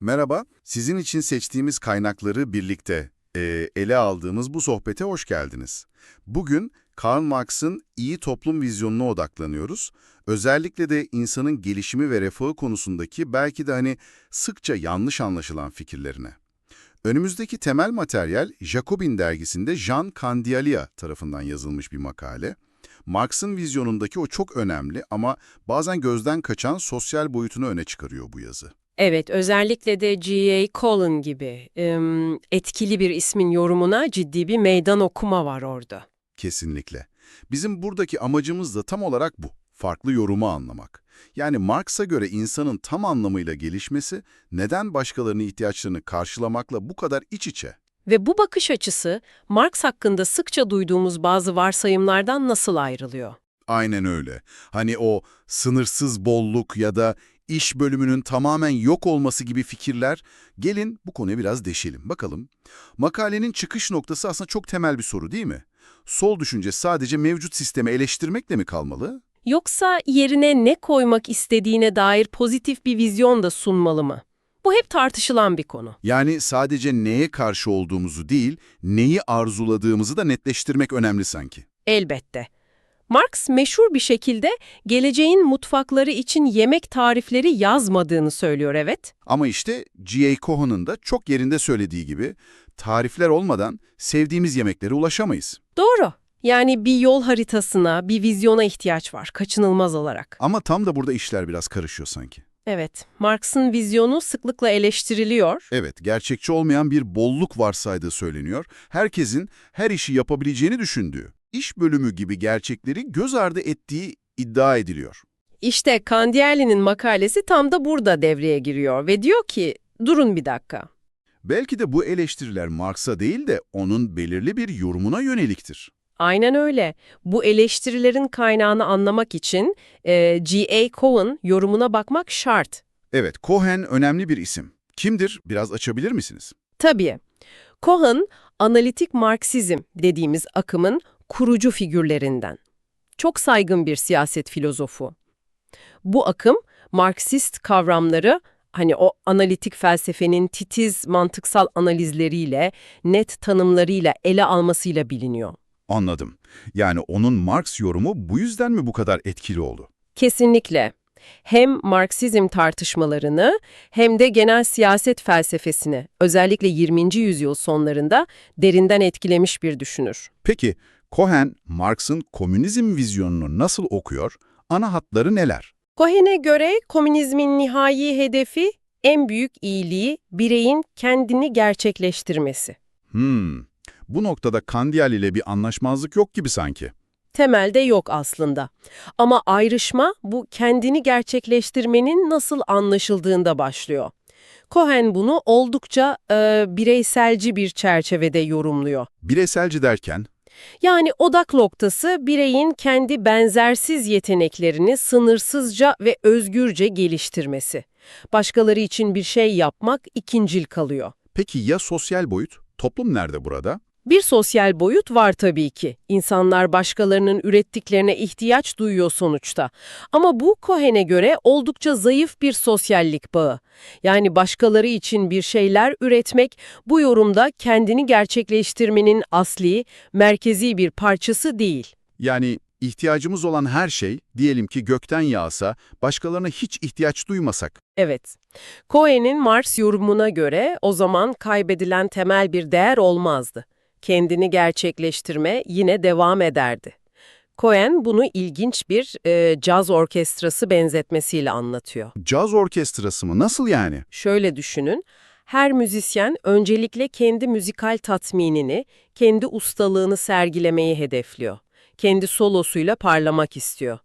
Merhaba, sizin için seçtiğimiz kaynakları birlikte e, ele aldığımız bu sohbete hoş geldiniz. Bugün Karl Marx'ın iyi toplum vizyonuna odaklanıyoruz. Özellikle de insanın gelişimi ve refahı konusundaki belki de hani sıkça yanlış anlaşılan fikirlerine. Önümüzdeki temel materyal Jacobin dergisinde Jean Candialia tarafından yazılmış bir makale. Marx'ın vizyonundaki o çok önemli ama bazen gözden kaçan sosyal boyutunu öne çıkarıyor bu yazı. Evet, özellikle de G.A. Collin gibi em, etkili bir ismin yorumuna ciddi bir meydan okuma var orada. Kesinlikle. Bizim buradaki amacımız da tam olarak bu. Farklı yorumu anlamak. Yani Marx'a göre insanın tam anlamıyla gelişmesi neden başkalarının ihtiyaçlarını karşılamakla bu kadar iç içe? Ve bu bakış açısı Marx hakkında sıkça duyduğumuz bazı varsayımlardan nasıl ayrılıyor? Aynen öyle. Hani o sınırsız bolluk ya da iş bölümünün tamamen yok olması gibi fikirler. Gelin bu konuya biraz deşelim. Bakalım. Makalenin çıkış noktası aslında çok temel bir soru değil mi? Sol düşünce sadece mevcut sistemi eleştirmekle mi kalmalı? Yoksa yerine ne koymak istediğine dair pozitif bir vizyon da sunmalı mı? Bu hep tartışılan bir konu. Yani sadece neye karşı olduğumuzu değil, neyi arzuladığımızı da netleştirmek önemli sanki. Elbette. Marx meşhur bir şekilde geleceğin mutfakları için yemek tarifleri yazmadığını söylüyor evet. Ama işte G.A. Cohen'ın da çok yerinde söylediği gibi, tarifler olmadan sevdiğimiz yemeklere ulaşamayız. Doğru. Yani bir yol haritasına, bir vizyona ihtiyaç var kaçınılmaz olarak. Ama tam da burada işler biraz karışıyor sanki. Evet, Marx'ın vizyonu sıklıkla eleştiriliyor. Evet, gerçekçi olmayan bir bolluk varsaydığı söyleniyor. Herkesin her işi yapabileceğini düşündüğü, iş bölümü gibi gerçekleri göz ardı ettiği iddia ediliyor. İşte Candielli'nin makalesi tam da burada devreye giriyor ve diyor ki, durun bir dakika. Belki de bu eleştiriler Marx'a değil de onun belirli bir yorumuna yöneliktir. Aynen öyle. Bu eleştirilerin kaynağını anlamak için e, G.A. Cohen yorumuna bakmak şart. Evet, Cohen önemli bir isim. Kimdir? Biraz açabilir misiniz? Tabii. Cohen, analitik Marksizm dediğimiz akımın kurucu figürlerinden. Çok saygın bir siyaset filozofu. Bu akım, Marksist kavramları, hani o analitik felsefenin titiz mantıksal analizleriyle, net tanımlarıyla ele almasıyla biliniyor. Anladım. Yani onun Marx yorumu bu yüzden mi bu kadar etkili oldu? Kesinlikle. Hem Marksizm tartışmalarını hem de genel siyaset felsefesini özellikle 20. yüzyıl sonlarında derinden etkilemiş bir düşünür. Peki, Cohen, Marx'ın komünizm vizyonunu nasıl okuyor? Ana hatları neler? Cohen'e göre komünizmin nihai hedefi en büyük iyiliği bireyin kendini gerçekleştirmesi. Hmm, bu noktada Candial ile bir anlaşmazlık yok gibi sanki. Temelde yok aslında. Ama ayrışma bu kendini gerçekleştirmenin nasıl anlaşıldığında başlıyor. Cohen bunu oldukça e, bireyselci bir çerçevede yorumluyor. Bireyselci derken, Yani odak noktası bireyin kendi benzersiz yeteneklerini sınırsızca ve özgürce geliştirmesi. Başkaları için bir şey yapmak ikincil kalıyor. peki ya sosyal boyut? Toplum nerede burada? Bir sosyal boyut var tabii ki. İnsanlar başkalarının ürettiklerine ihtiyaç duyuyor sonuçta. Ama bu Cohen'e göre oldukça zayıf bir sosyallik bağı. Yani başkaları için bir şeyler üretmek bu yorumda kendini gerçekleştirmenin asli, merkezi bir parçası değil. Yani ihtiyacımız olan her şey, diyelim ki gökten yağsa, başkalarına hiç ihtiyaç duymasak. Evet. Cohen'in Marx yorumuna göre o zaman kaybedilen temel bir değer olmazdı. Kendini gerçekleştirme yine devam ederdi. Cohen bunu ilginç bir e, caz orkestrası benzetmesiyle anlatıyor. Caz orkestrası mı? Nasıl yani? Şöyle düşünün, her müzisyen öncelikle kendi müzikal tatminini, kendi ustalığını sergilemeyi hedefliyor. Kendi solosuyla parlamak istiyor.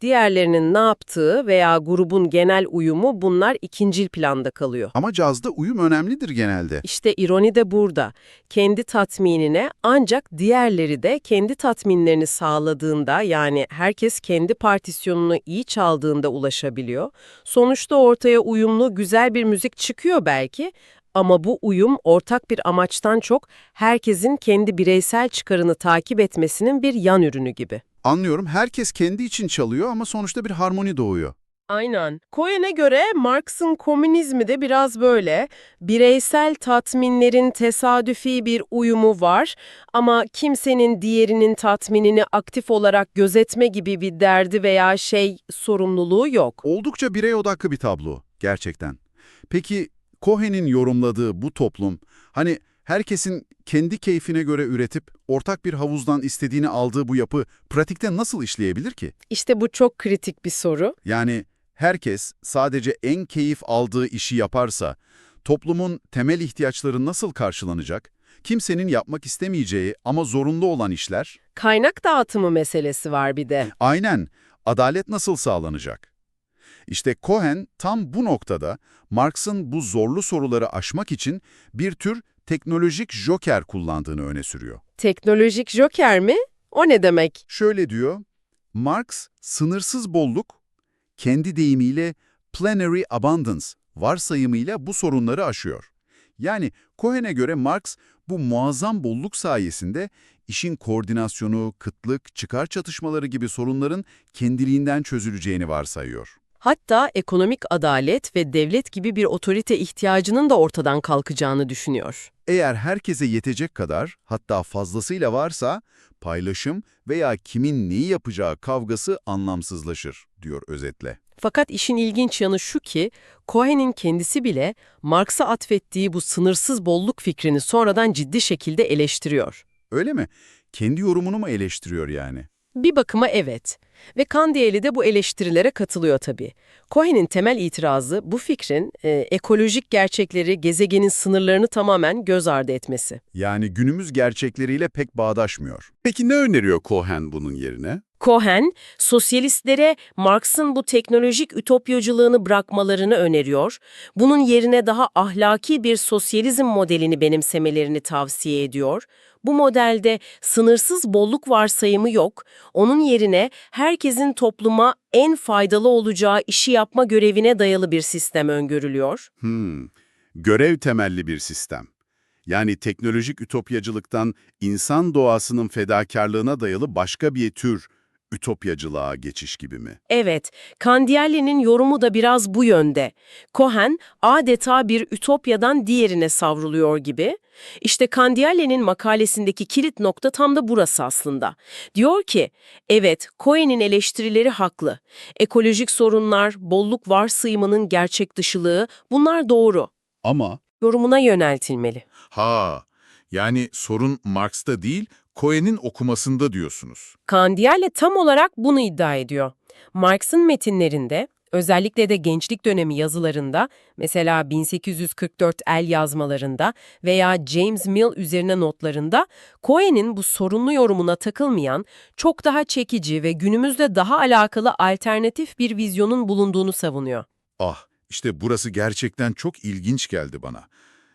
Diğerlerinin ne yaptığı veya grubun genel uyumu bunlar ikincil planda kalıyor. Ama cazda uyum önemlidir genelde. İşte ironi de burada. Kendi tatminine ancak diğerleri de kendi tatminlerini sağladığında yani herkes kendi partisyonunu iyi çaldığında ulaşabiliyor. Sonuçta ortaya uyumlu güzel bir müzik çıkıyor belki ama bu uyum ortak bir amaçtan çok herkesin kendi bireysel çıkarını takip etmesinin bir yan ürünü gibi. Anlıyorum, herkes kendi için çalıyor ama sonuçta bir harmoni doğuyor. Aynen. Cohen'e göre Marx'ın komünizmi de biraz böyle. Bireysel tatminlerin tesadüfi bir uyumu var ama kimsenin diğerinin tatminini aktif olarak gözetme gibi bir derdi veya şey sorumluluğu yok. Oldukça birey odaklı bir tablo gerçekten. Peki Cohen'in yorumladığı bu toplum hani herkesin kendi keyfine göre üretip ortak bir havuzdan istediğini aldığı bu yapı pratikte nasıl işleyebilir ki? İşte bu çok kritik bir soru. Yani herkes sadece en keyif aldığı işi yaparsa toplumun temel ihtiyaçları nasıl karşılanacak? Kimsenin yapmak istemeyeceği ama zorunlu olan işler Kaynak dağıtımı meselesi var bir de. Aynen. Adalet nasıl sağlanacak? İşte Cohen tam bu noktada Marx'ın bu zorlu soruları aşmak için bir tür teknolojik joker kullandığını öne sürüyor. Teknolojik joker mi? O ne demek? Şöyle diyor, Marx sınırsız bolluk, kendi deyimiyle plenary abundance varsayımıyla bu sorunları aşıyor. Yani Cohen'e göre Marx bu muazzam bolluk sayesinde işin koordinasyonu, kıtlık, çıkar çatışmaları gibi sorunların kendiliğinden çözüleceğini varsayıyor. Hatta ekonomik adalet ve devlet gibi bir otorite ihtiyacının da ortadan kalkacağını düşünüyor. Eğer herkese yetecek kadar, hatta fazlasıyla varsa, paylaşım veya kimin neyi yapacağı kavgası anlamsızlaşır, diyor özetle. Fakat işin ilginç yanı şu ki, Cohen'in kendisi bile Marx'a atfettiği bu sınırsız bolluk fikrini sonradan ciddi şekilde eleştiriyor. Öyle mi? Kendi yorumunu mu eleştiriyor yani? Bir bakıma evet. Ve Kandiyeli de bu eleştirilere katılıyor tabii. Cohen'in temel itirazı bu fikrin e, ekolojik gerçekleri, gezegenin sınırlarını tamamen göz ardı etmesi. Yani günümüz gerçekleriyle pek bağdaşmıyor. Peki ne öneriyor Cohen bunun yerine? Cohen, sosyalistlere Marx'ın bu teknolojik ütopyacılığını bırakmalarını öneriyor, bunun yerine daha ahlaki bir sosyalizm modelini benimsemelerini tavsiye ediyor. Bu modelde sınırsız bolluk varsayımı yok, onun yerine herkesin topluma en faydalı olacağı işi yapma görevine dayalı bir sistem öngörülüyor. Hmm, görev temelli bir sistem. Yani teknolojik ütopyacılıktan insan doğasının fedakarlığına dayalı başka bir tür ütopyacılığa geçiş gibi mi? Evet, Candielli'nin yorumu da biraz bu yönde. Cohen adeta bir ütopyadan diğerine savruluyor gibi. İşte Candielli'nin makalesindeki kilit nokta tam da burası aslında. Diyor ki, evet Cohen'in eleştirileri haklı. Ekolojik sorunlar, bolluk varsayımının gerçek dışılığı bunlar doğru. Ama Yorumuna yöneltilmeli. Ha, yani sorun Marx'ta değil, Cohen'in okumasında diyorsunuz. Candielli tam olarak bunu iddia ediyor. Marx'ın metinlerinde, özellikle de gençlik dönemi yazılarında, mesela 1844 el yazmalarında veya James Mill üzerine notlarında, Cohen'in bu sorunlu yorumuna takılmayan, çok daha çekici ve günümüzde daha alakalı alternatif bir vizyonun bulunduğunu savunuyor. Ah, işte burası gerçekten çok ilginç geldi bana.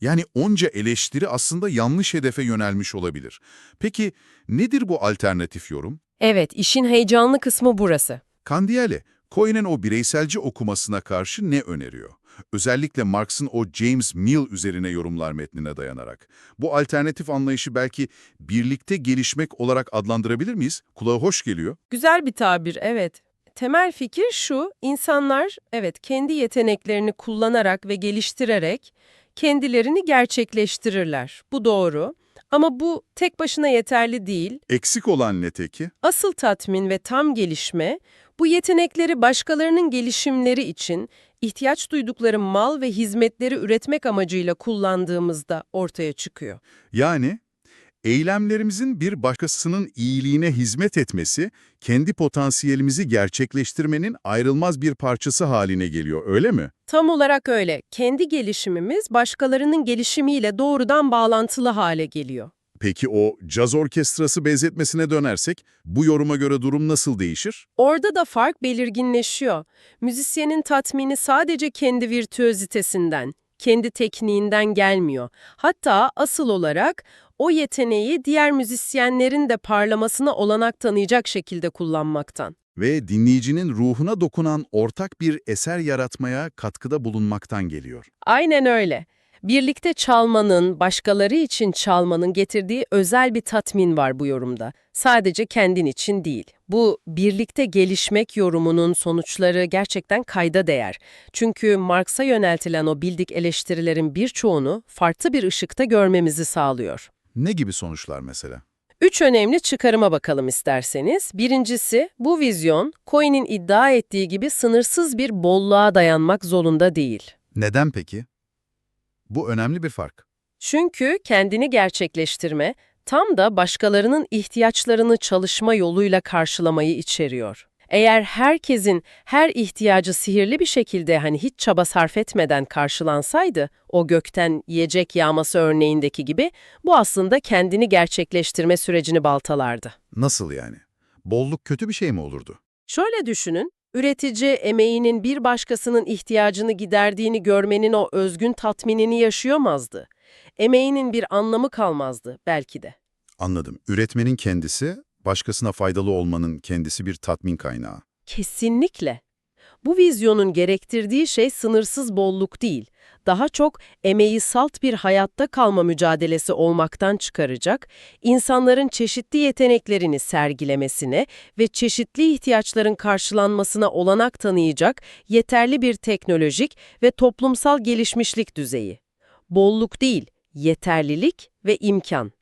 Yani onca eleştiri aslında yanlış hedefe yönelmiş olabilir. Peki nedir bu alternatif yorum? Evet, işin heyecanlı kısmı burası. Candiale, Cohen'in o bireyselci okumasına karşı ne öneriyor? Özellikle Marx'ın o James Mill üzerine yorumlar metnine dayanarak. Bu alternatif anlayışı belki birlikte gelişmek olarak adlandırabilir miyiz? Kulağa hoş geliyor. Güzel bir tabir, evet. Temel fikir şu, insanlar evet kendi yeteneklerini kullanarak ve geliştirerek kendilerini gerçekleştirirler. Bu doğru. Ama bu tek başına yeterli değil. Eksik olan ne teki? Asıl tatmin ve tam gelişme, bu yetenekleri başkalarının gelişimleri için ihtiyaç duydukları mal ve hizmetleri üretmek amacıyla kullandığımızda ortaya çıkıyor. Yani eylemlerimizin bir başkasının iyiliğine hizmet etmesi, kendi potansiyelimizi gerçekleştirmenin ayrılmaz bir parçası haline geliyor, öyle mi? Tam olarak öyle. Kendi gelişimimiz başkalarının gelişimiyle doğrudan bağlantılı hale geliyor. Peki o caz orkestrası benzetmesine dönersek, bu yoruma göre durum nasıl değişir? Orada da fark belirginleşiyor. Müzisyenin tatmini sadece kendi virtüözitesinden, kendi tekniğinden gelmiyor. Hatta asıl olarak o yeteneği diğer müzisyenlerin de parlamasına olanak tanıyacak şekilde kullanmaktan. Ve dinleyicinin ruhuna dokunan ortak bir eser yaratmaya katkıda bulunmaktan geliyor. Aynen öyle. Birlikte çalmanın, başkaları için çalmanın getirdiği özel bir tatmin var bu yorumda. Sadece kendin için değil. Bu birlikte gelişmek yorumunun sonuçları gerçekten kayda değer. Çünkü Marx'a yöneltilen o bildik eleştirilerin birçoğunu farklı bir ışıkta görmemizi sağlıyor. Ne gibi sonuçlar mesela? Üç önemli çıkarıma bakalım isterseniz. Birincisi, bu vizyon, Cohen'in iddia ettiği gibi sınırsız bir bolluğa dayanmak zorunda değil. Neden peki? Bu önemli bir fark. Çünkü kendini gerçekleştirme, tam da başkalarının ihtiyaçlarını çalışma yoluyla karşılamayı içeriyor. Eğer herkesin her ihtiyacı sihirli bir şekilde hani hiç çaba sarf etmeden karşılansaydı, o gökten yiyecek yağması örneğindeki gibi, bu aslında kendini gerçekleştirme sürecini baltalardı. Nasıl yani? Bolluk kötü bir şey mi olurdu? Şöyle düşünün, üretici emeğinin bir başkasının ihtiyacını giderdiğini görmenin o özgün tatminini yaşayamazdı. Emeğinin bir anlamı kalmazdı belki de. Anladım. Üretmenin kendisi, başkasına faydalı olmanın kendisi bir tatmin kaynağı. Kesinlikle. Bu vizyonun gerektirdiği şey sınırsız bolluk değil, daha çok emeği salt bir hayatta kalma mücadelesi olmaktan çıkaracak, insanların çeşitli yeteneklerini sergilemesine ve çeşitli ihtiyaçların karşılanmasına olanak tanıyacak yeterli bir teknolojik ve toplumsal gelişmişlik düzeyi. Bolluk değil, yeterlilik ve imkan.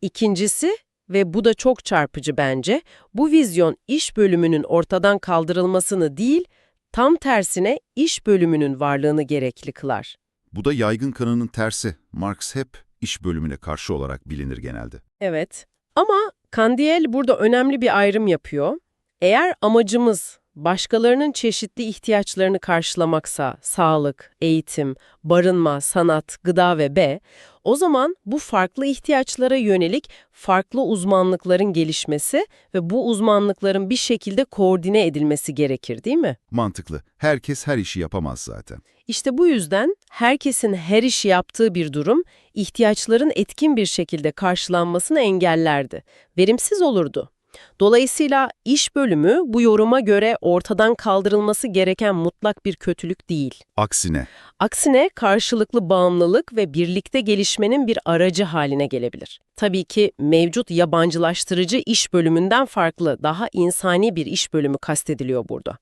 İkincisi ve bu da çok çarpıcı bence, bu vizyon iş bölümünün ortadan kaldırılmasını değil, tam tersine iş bölümünün varlığını gerekli kılar. Bu da yaygın kanının tersi. Marx hep iş bölümüne karşı olarak bilinir genelde. Evet. Ama Candiel burada önemli bir ayrım yapıyor. Eğer amacımız başkalarının çeşitli ihtiyaçlarını karşılamaksa sağlık, eğitim, barınma, sanat, gıda ve B, o zaman bu farklı ihtiyaçlara yönelik farklı uzmanlıkların gelişmesi ve bu uzmanlıkların bir şekilde koordine edilmesi gerekir değil mi? Mantıklı. Herkes her işi yapamaz zaten. İşte bu yüzden herkesin her işi yaptığı bir durum ihtiyaçların etkin bir şekilde karşılanmasını engellerdi. Verimsiz olurdu. Dolayısıyla iş bölümü bu yoruma göre ortadan kaldırılması gereken mutlak bir kötülük değil. Aksine, Aksine karşılıklı bağımlılık ve birlikte gelişmenin bir aracı haline gelebilir. Tabii ki mevcut yabancılaştırıcı iş bölümünden farklı, daha insani bir iş bölümü kastediliyor burada.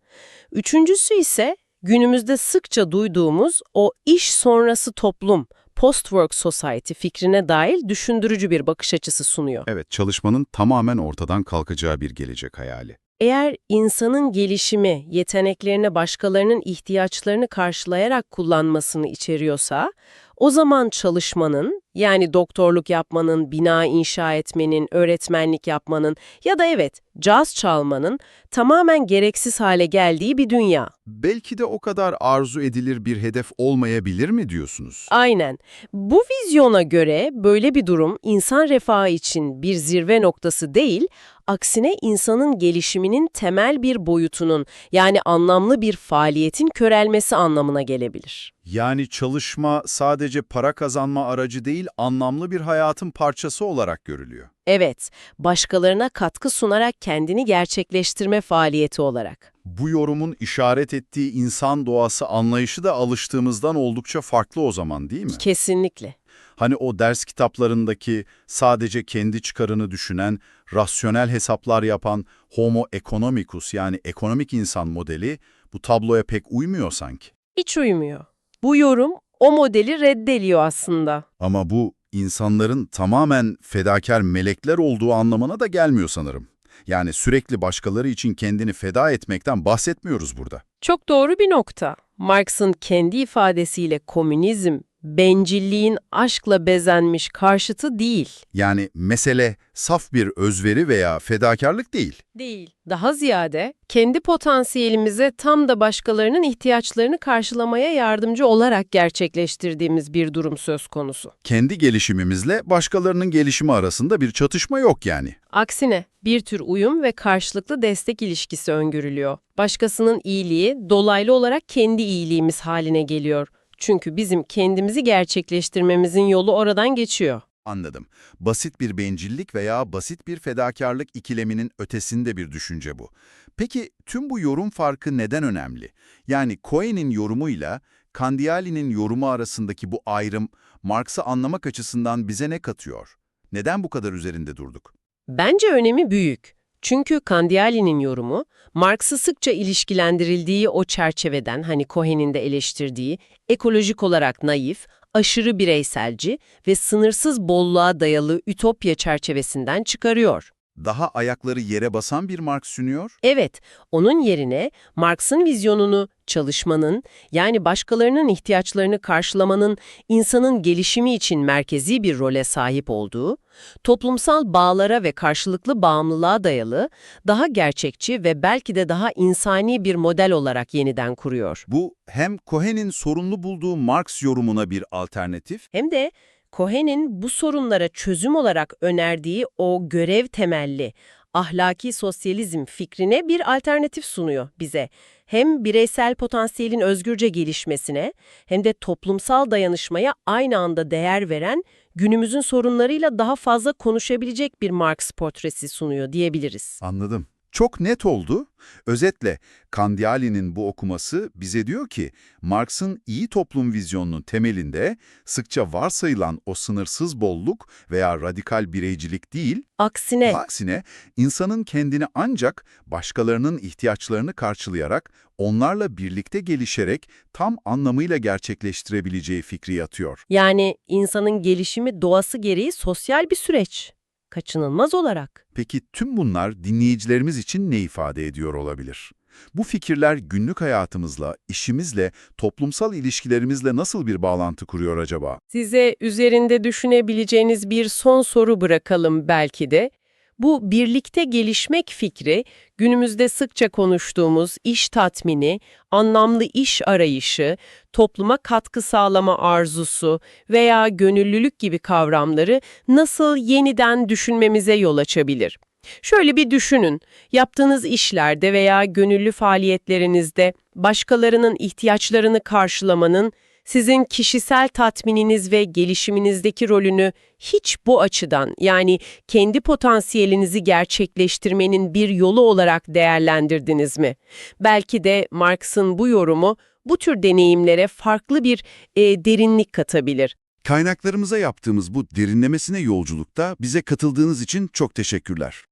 Üçüncüsü ise günümüzde sıkça duyduğumuz o iş sonrası toplum, post-work society fikrine dair düşündürücü bir bakış açısı sunuyor. evet çalışmanın tamamen ortadan kalkacağı bir gelecek hayali. Eğer insanın gelişimi, yeteneklerini başkalarının ihtiyaçlarını karşılayarak kullanmasını içeriyorsa, o zaman çalışmanın, yani doktorluk yapmanın, bina inşa etmenin, öğretmenlik yapmanın ya da evet, caz çalmanın tamamen gereksiz hale geldiği bir dünya. Belki de o kadar arzu edilir bir hedef olmayabilir mi diyorsunuz? Aynen. Bu vizyona göre böyle bir durum insan refahı için bir zirve noktası değil, aksine insanın gelişiminin temel bir boyutunun yani anlamlı bir faaliyetin körelmesi anlamına gelebilir. Yani çalışma sadece para kazanma aracı değil, anlamlı bir hayatın parçası olarak görülüyor. Evet, başkalarına katkı sunarak kendini gerçekleştirme faaliyeti olarak. Bu yorumun işaret ettiği insan doğası anlayışı da alıştığımızdan oldukça farklı o zaman değil mi? Kesinlikle. Hani o ders kitaplarındaki sadece kendi çıkarını düşünen, rasyonel hesaplar yapan homo economicus yani ekonomik insan modeli bu tabloya pek uymuyor sanki. Hiç uymuyor. Bu yorum o modeli reddediyor aslında. Ama bu insanların tamamen fedakar melekler olduğu anlamına da gelmiyor sanırım. Yani sürekli başkaları için kendini feda etmekten bahsetmiyoruz burada. Çok doğru bir nokta. Marx'ın kendi ifadesiyle komünizm, bencilliğin aşkla bezenmiş karşıtı değil. Yani mesele saf bir özveri veya fedakarlık değil. Değil. Daha ziyade kendi potansiyelimize tam da başkalarının ihtiyaçlarını karşılamaya yardımcı olarak gerçekleştirdiğimiz bir durum söz konusu. Kendi gelişimimizle başkalarının gelişimi arasında bir çatışma yok yani. Aksine bir tür uyum ve karşılıklı destek ilişkisi öngörülüyor. Başkasının iyiliği dolaylı olarak kendi iyiliğimiz haline geliyor. Çünkü bizim kendimizi gerçekleştirmemizin yolu oradan geçiyor. Anladım. Basit bir bencillik veya basit bir fedakarlık ikileminin ötesinde bir düşünce bu. Peki tüm bu yorum farkı neden önemli? Yani Cohen'in yorumuyla Candiali'nin yorumu arasındaki bu ayrım Marx'ı anlamak açısından bize ne katıyor? Neden bu kadar üzerinde durduk? Bence önemi büyük. Çünkü Candiali'nin yorumu, Marx'ı sıkça ilişkilendirildiği o çerçeveden, hani Cohen'in de eleştirdiği, ekolojik olarak naif, aşırı bireyselci ve sınırsız bolluğa dayalı ütopya çerçevesinden çıkarıyor. Daha ayakları yere basan bir Marx sunuyor. Evet, onun yerine Marx'ın vizyonunu çalışmanın, yani başkalarının ihtiyaçlarını karşılamanın insanın gelişimi için merkezi bir role sahip olduğu, toplumsal bağlara ve karşılıklı bağımlılığa dayalı, daha gerçekçi ve belki de daha insani bir model olarak yeniden kuruyor. Bu hem Cohen'in sorunlu bulduğu Marx yorumuna bir alternatif, Hem de Cohen'in bu sorunlara çözüm olarak önerdiği o görev temelli ahlaki sosyalizm fikrine bir alternatif sunuyor bize. Hem bireysel potansiyelin özgürce gelişmesine hem de toplumsal dayanışmaya aynı anda değer veren, günümüzün sorunlarıyla daha fazla konuşabilecek bir Marx portresi sunuyor diyebiliriz. Anladım. Çok net oldu. Özetle, Candiali'nin bu okuması bize diyor ki, Marx'ın iyi toplum vizyonunun temelinde sıkça varsayılan o sınırsız bolluk veya radikal bireycilik değil, Aksine aksine insanın kendini ancak başkalarının ihtiyaçlarını karşılayarak, onlarla birlikte gelişerek tam anlamıyla gerçekleştirebileceği fikri yatıyor. yani insanın gelişimi doğası gereği sosyal bir süreç. Kaçınılmaz olarak. Peki tüm bunlar dinleyicilerimiz için ne ifade ediyor olabilir? Bu fikirler günlük hayatımızla, işimizle, toplumsal ilişkilerimizle nasıl bir bağlantı kuruyor acaba? Size üzerinde düşünebileceğiniz bir son soru bırakalım belki de. Bu birlikte gelişmek fikri, günümüzde sıkça konuştuğumuz iş tatmini, anlamlı iş arayışı, topluma katkı sağlama arzusu veya gönüllülük gibi kavramları nasıl yeniden düşünmemize yol açabilir? Şöyle bir düşünün, yaptığınız işlerde veya gönüllü faaliyetlerinizde başkalarının ihtiyaçlarını karşılamanın sizin kişisel tatmininiz ve gelişiminizdeki rolünü hiç bu açıdan yani kendi potansiyelinizi gerçekleştirmenin bir yolu olarak değerlendirdiniz mi? Belki de Marx'ın bu yorumu bu tür deneyimlere farklı bir e, derinlik katabilir. Kaynaklarımıza yaptığımız bu derinlemesine yolculukta bize katıldığınız için çok teşekkürler.